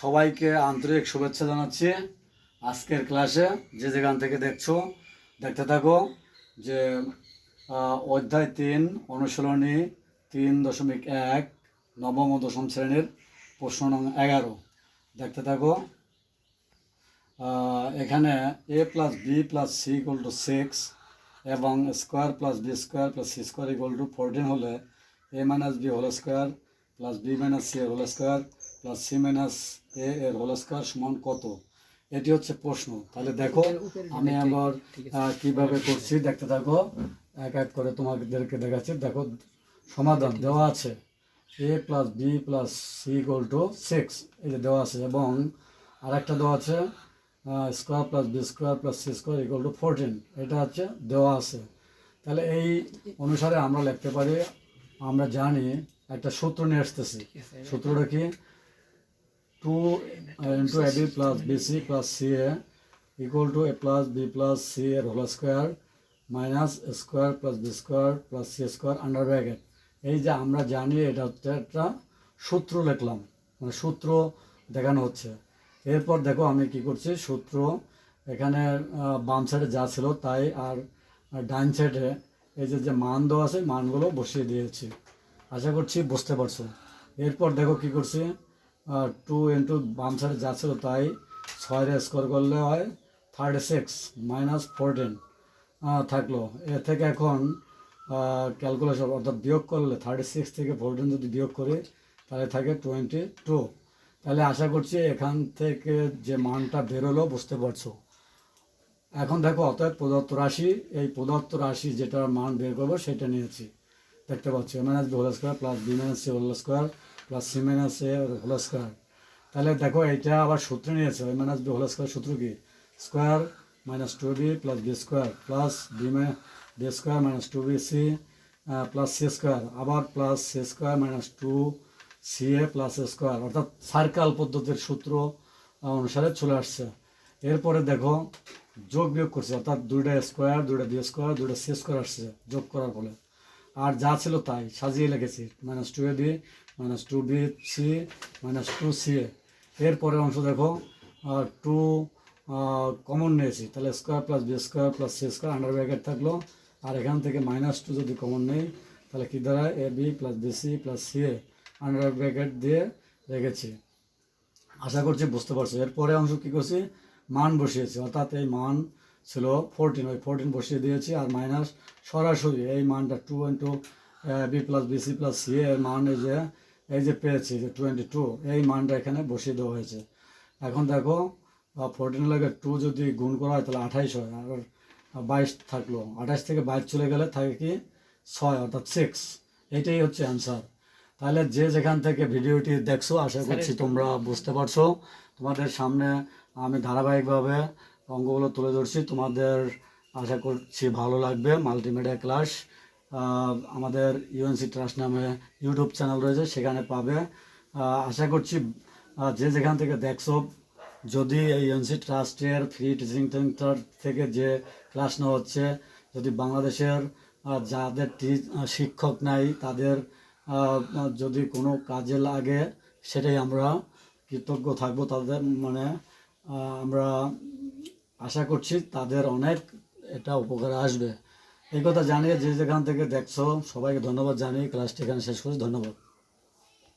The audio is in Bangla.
সবাইকে আন্তরিক শুভেচ্ছা জানাচ্ছি আজকের ক্লাসে। যে যেখান থেকে দেখছ, দেখতে থাকো যে অধ্যায় তিন, অনুশীলনী তিন দশমিক এক, নবম ও দশম শ্রেণির প্রশ্ন নং এগারো। দেখতে থাকো। এখানে A plus B plus C equal to six এবং square plus B square plus C square equal to fourteen হলে A minus B whole square plus B minus C whole square plus C minus A এর হোল স্কোয়ার সমান কত? এটি হচ্ছে প্রশ্ন। তাহলে দেখো আমি আবার কীভাবে করছি? দেখতে থাকো। এক এক করে তোমাদেরকে দেখাচ্ছি। দেখো সমাধান দেওয়া আছে। A plus B plus C equal to six এই যে দেওয়া আছে। এবং আরেকটা দেওয়া আছে square plus B square plus C square equal to fourteen এটা হচ্ছে দেওয়া আছে। তাহলে এই অনুসারে আমরা লিখতে পারি আমরা জানি একটা সূত্র নিয়ে আসতেছি। সূত্রটা কি? Two into A B plus B C plus C A equal to A plus B plus C এর whole square minus square plus B square plus C square under bracket এই যে আমরা জানি এটা হচ্ছে একটা সূত্র লিখলাম মানে সূত্র দেখানো হচ্ছে। এরপর দেখো আমি কি করছি, সূত্র এখানে বাম সাইডে যা ছিল তাই আর ডান সাইডে এই যে যে মান দেওয়া আছে, মানগুলো বসিয়ে দিয়েছি। আশা করছি বুঝতে পারছ। এরপর দেখো কি করছি টু ইন্টু বাম সাইডে যা ছিল তাই ছয়ের স্কোয়ার করলে হয় থার্টি সিক্স মাইনাস ফোরটিন থাকল। এ থেকে এখন ক্যালকুলেশন অর্থাৎ বিয়োগ করলে থার্টি সিক্স থেকে ফোরটিন যদি বিয়োগ করি, তাহলে থাকে টোয়েন্টি টু তাহলে আশা করছি এখান থেকে যে মানটা বেরোলো বুঝতে পারছ। এখন দেখো অতএব প্রদত্ত রাশি, এই প্রদত্ত রাশি যেটার মান বের করব সেটা নিয়েছি। দেখতে পাচ্ছি। A minus B whole square plus B minus C whole square plus C minus A whole square তাহলে দেখো এটা আবার সূত্র নিয়েছে ওই মাইনাস বি হোল স্কোয়ার সূত্র কি? Square minus two B plus B square plus B B square minus two B C plus C square আবার plus C square minus two C A plus square অর্থাৎ সার্কাল পদ্ধতির সূত্র অনুসারে চলে আসছে। এরপরে দেখো, যোগ বিয়োগ করছে, অর্থাৎ দুইটা স্কোয়ার দুইটা বি স্কোয়ার দুইটা সি স্কোয়ার আসছে, যোগ করার ফলে। আর যা ছিল তাই, সাজিয়ে লিখেছি minus two A B minus two B C minus two C A. এরপরে অংশ দেখো টু কমন নিয়েছি। তাহলে square plus B square plus C square under bracket থাকল। আর এখান থেকে মাইনাস টু যদি কমন নেই, তাহলে কী দাঁড়ায়? A B plus B C plus C A under bracket দিয়ে রেখেছি। আশা করছি বুঝতে পারছ। এরপরে অংশ কী করছি? মান বসিয়েছি। অর্থাৎ এই মান ছিল ফোরটিন ওই ফোরটিন বসিয়ে দিয়েছি আর মাইনাস সরাসরি এই মানটা two into B plus B C plus C এর মান এই যে এই যে পেয়েছি যে টোয়েন্টি টু এই মানটা এখানে বসিয়ে দেওয়া হয়েছে। এখন দেখো ফোরটিন লাগে টু যদি গুণ করা হয় তাহলে আঠাইশ হয় আর বাইশ থাকল। আঠাইশ থেকে বাইশ চলে গেলে থাকে কি ছয় অর্থাৎ সিক্স এটাই হচ্ছে অ্যান্সার তাহলে যে যেখান থেকে ভিডিওটি দেখছ আশা করছি তোমরা বুঝতে পারছ। তোমাদের সামনে আমি ধারাবাহিকভাবে অঙ্কগুলো তুলে ধরছি। তোমাদের আশা করছি ভালো লাগবে। মাল্টিমিডিয়া ক্লাস আমাদের ইউএনসি ট্রাস্ট নামে ইউটিউব চ্যানেল রয়েছে, সেখানে পাবে। আশা করছি যে যেখান থেকে দেখছ, যদি এই ইউএনসি ট্রাস্টের ফ্রি টিচিং সেন্টার থেকে যে ক্লাস নেওয়া হচ্ছে, যদি বাংলাদেশের যাদের শিক্ষক নাই, তাদের যদি কোনো কাজে লাগে, সেটাই আমরা কৃতজ্ঞ থাকব তাদের মানে আমরা আশা করছি তাদের অনেক এটা উপকার আসবে। এই কথা জানিয়ে যে যেখান থেকে দেখছ, সবাইকে ধন্যবাদ জানিয়ে ক্লাসটি এখানে শেষ করছি। ধন্যবাদ।